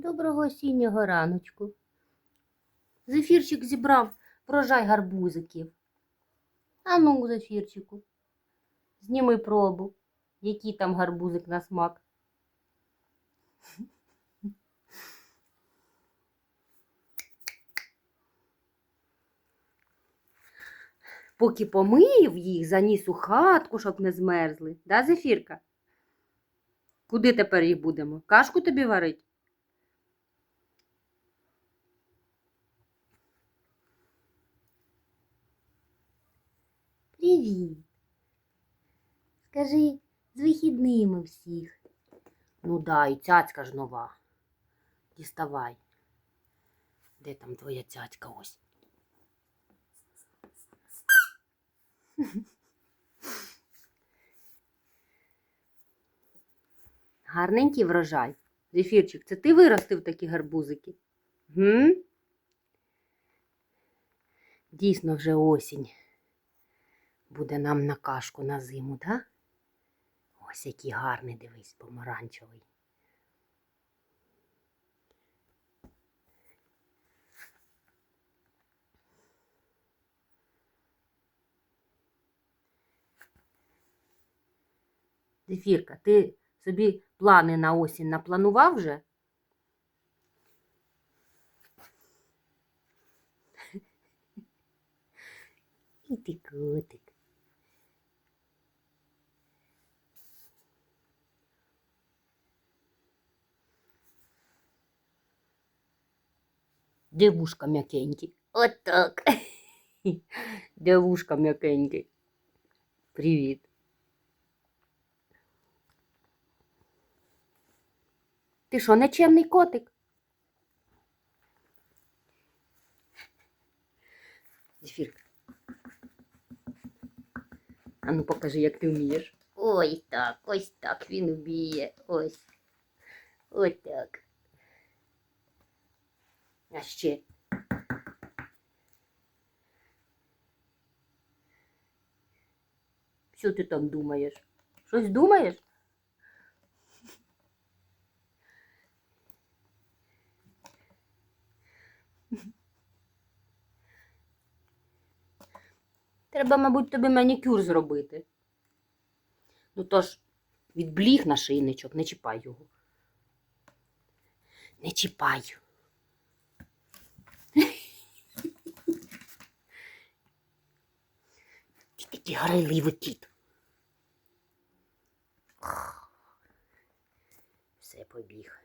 Доброго осіннього раночку. Зефірчик зібрав врожай гарбузиків. Ану, зефірчику, зніми пробу, який там гарбузик на смак. Поки помив їх, заніс у хатку, щоб не змерзли. Да, Зефірка? Куди тепер їх будемо? Кашку тобі варить? Привіт. Скажи, з вихідними всіх. Ну да, і цяцька ж нова. Діставай. Де там твоя цяцька ось? Гарненький врожай. Зефірчик, це ти виростив такі гарбузики? Гм? Дійсно вже осінь. Буде нам на кашку на зиму, да? Ось який гарний, дивись, помаранчевий. Зефірка, ти собі плани на осінь напланував вже? І ти котик. Де вушка м'якенькі? Отак. Де вушка? Привіт. Ти що, нечемний котик? Зефірка. А ну покажи, як ти вмієш. Ой так, ось так він вміє. Ось. Ось так. А ще. Що ти там думаєш? Щось думаєш? Треба, мабуть, тобі манікюр зробити. Ну тож, відбліг на шийничок, не чіпай його. Не чіпай. Такий грайливий кіт. Все побіг.